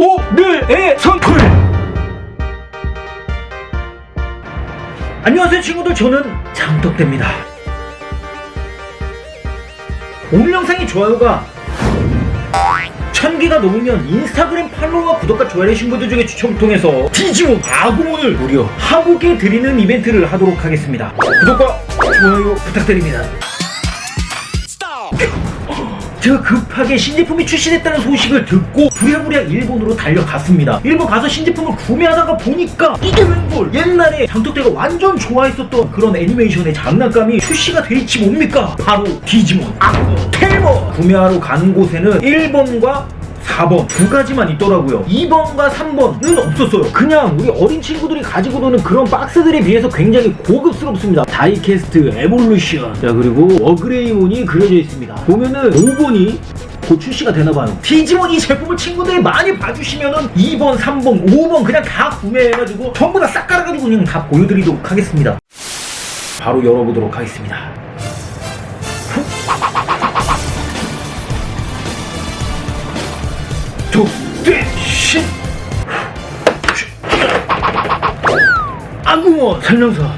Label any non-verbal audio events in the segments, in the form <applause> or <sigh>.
오늘의 선풀. 안녕하세요 친구들. 저는 장덕대입니다. 오늘 영상의 좋아요가 천 개가 넘으면 인스타그램 팔로우와 구독과 좋아요 해주신 분들 중에 추첨을 통해서 디지몬 아구몬을 무려 하국에 드리는 이벤트를 하도록 하겠습니다. 구독과 좋아요 부탁드립니다 급하게 신제품이 출시됐다는 소식을 듣고 부랴부랴 일본으로 달려갔습니다. 일본 가서 신제품을 구매하다가 보니까 이게 웬걸 옛날에 장독대가 완전 좋아했었던 그런 애니메이션의 장난감이 출시가 돼 있지 뭡니까? 바로 디지몬, 아쿠, 텔모 구매하러 간 곳에는 1번과 4번 두 가지만 있더라고요. 2번과 3번은 없었어요. 그냥 우리 어린 친구들이 가지고 노는 그런 박스들에 비해서 굉장히 고급스럽습니다. 다이캐스트, 에볼루션, 자 그리고 어그레이몬이 그려져 있습니다. 보면은 5번이 곧 출시가 되나봐요. 디지몬 이 제품을 친구들이 많이 봐주시면은 2번, 3번, 5번 그냥 다 구매해가지고 전부 다 싹 깔아가지고 그냥 다 보여드리도록 하겠습니다. 바로 열어보도록 하겠습니다. 독대신 아구몬 설명서.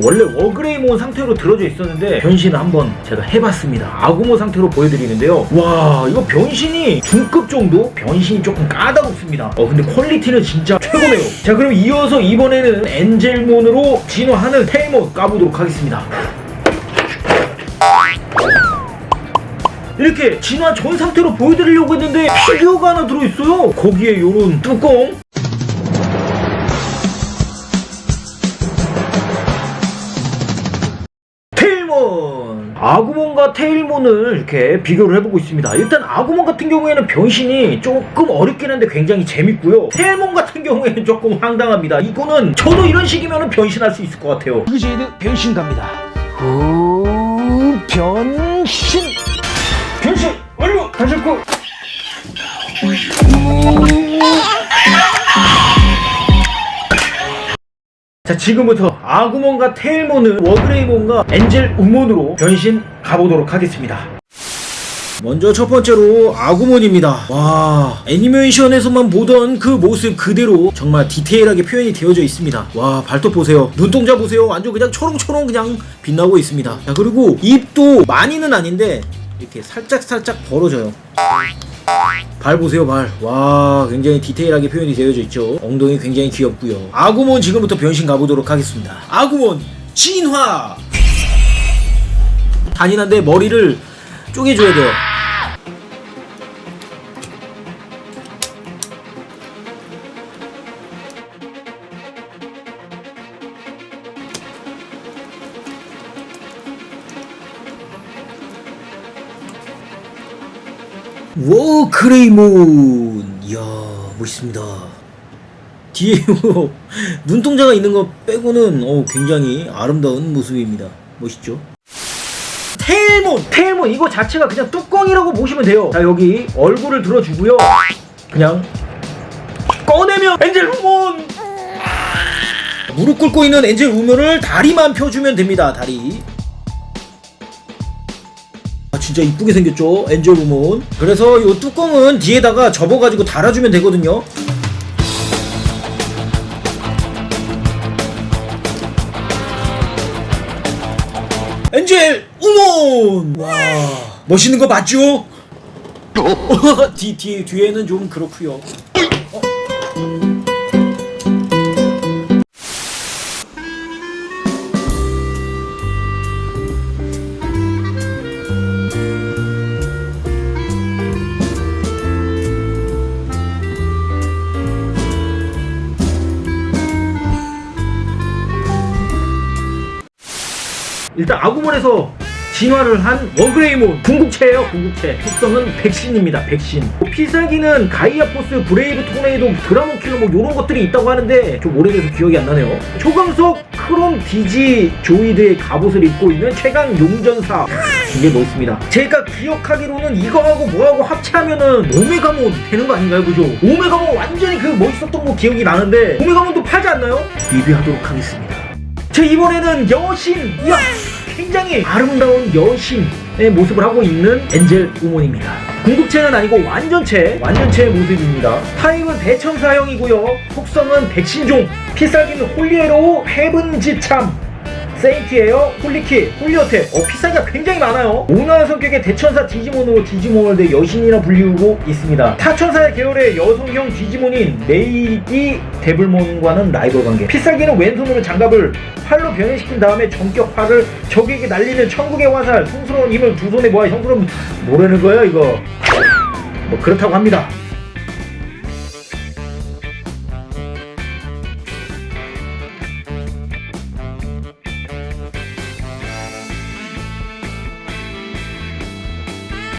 원래 워그레이몬 상태로 들어져 있었는데 변신을 한번 제가 해봤습니다. 아구몬 상태로 보여드리는데요. 와 이거 변신이 중급 정도? 변신이 조금 까다롭습니다. 어 근데 퀄리티는 진짜 최고네요. 자 그럼 이어서 이번에는 엔젤몬으로 진화하는 텔몬 까보도록 하겠습니다 이렇게 진화 전 상태로 보여드리려고 했는데 피규어가 하나 들어있어요. 거기에 요런 뚜껑. 아구몬과 테일몬을 이렇게 비교를 해보고 있습니다. 일단 아구몬 같은 경우에는 변신이 조금 어렵긴 한데 굉장히 재밌고요. 테일몬 같은 경우에는 조금 황당합니다. 이거는 저도 이런 식이면 변신할 수 있을 것 같아요. 이그제이드 변신 갑니다. 후 변신 변신 다셨고. 자 지금부터 아구몬과 테일몬은 워그레이몬과 엔젤 우몬으로 변신 가보도록 하겠습니다. 먼저 첫 번째로 아구몬입니다. 와 애니메이션에서만 보던 그 모습 그대로 정말 디테일하게 표현이 되어져 있습니다. 와 발톱 보세요. 눈동자 보세요. 완전 그냥 초롱초롱 그냥 빛나고 있습니다. 자 그리고 입도 많이는 아닌데 이렇게 살짝살짝 벌어져요 발 보세요 발. 와 굉장히 디테일하게 표현이 되어져 있죠. 엉덩이 굉장히 귀엽고요. 아구몬 지금부터 변신 가보도록 하겠습니다. 아구몬 진화. 단인한데 머리를 쪼개줘야 돼요. 워 그레이몬. 이야 멋있습니다. 뒤에 <laughs> 뭐 눈동자가 있는 거 빼고는 어, 굉장히 아름다운 모습입니다. 멋있죠? 테일몬 테일몬 이거 자체가 그냥 뚜껑이라고 보시면 돼요. 자 여기 얼굴을 들어주고요. 그냥 꺼내면 엔젤 우몬 무릎 꿇고 있는 엔젤 우몬을 다리만 펴주면 됩니다 다리. 아 진짜 이쁘게 생겼죠? 엔젤 우몬 그래서 이 뚜껑은 뒤에다가 접어가지고 달아주면 되거든요. 엔젤 우몬 와 멋있는 거 맞죠? <laughs> 뒤, 뒤, 뒤에는 좀 그렇고요 일단 아구몬에서 진화를 한 워그레이몬 궁극체예요 궁극체. 특성은 백신입니다 백신. 필살기는 가이아포스 브레이브 토네이도 드라모킬러 뭐 요런 것들이 있다고 하는데 좀 오래돼서 기억이 안 나네요. 초강속 크롬 디지 조이드의 갑옷을 입고 있는 최강 용전사. 이게 멋있습니다. 제가 기억하기로는 이거하고 뭐하고 합체하면은 오메가몬 되는 거 아닌가요 그죠? 오메가몬 완전히 그 멋있었던 거 기억이 나는데 오메가몬도 팔지 않나요? 리뷰하도록 하겠습니다 자 이번에는 여신 이야 굉장히 아름다운 여신 모습을 하고 있는 엔젤 우몬입니다. 궁극체는 아니고 완전체, 완전체의 모습입니다. 타입은 대천사형이고요. 속성은 백신종, 피살기는 홀리에로, 헤븐지참, 세인트예요, 홀리키, 홀리어테. 어, 피살기가 굉장히 많아요. 온화한 성격의 대천사 디지몬으로 디지몬월드 여신이라 불리우고 있습니다. 타천사의 계열의 여성형 디지몬인 레이디 데블몬과는 라이벌 관계. 피살기는 왼손으로 장갑을 활로 변형시킨 다음에 전격파를 적에게 날리는 천국의 화살, 성스러운 힘을 두 손에 모아 성스러운 뭐라는 거예요 이거? 뭐 그렇다고 합니다.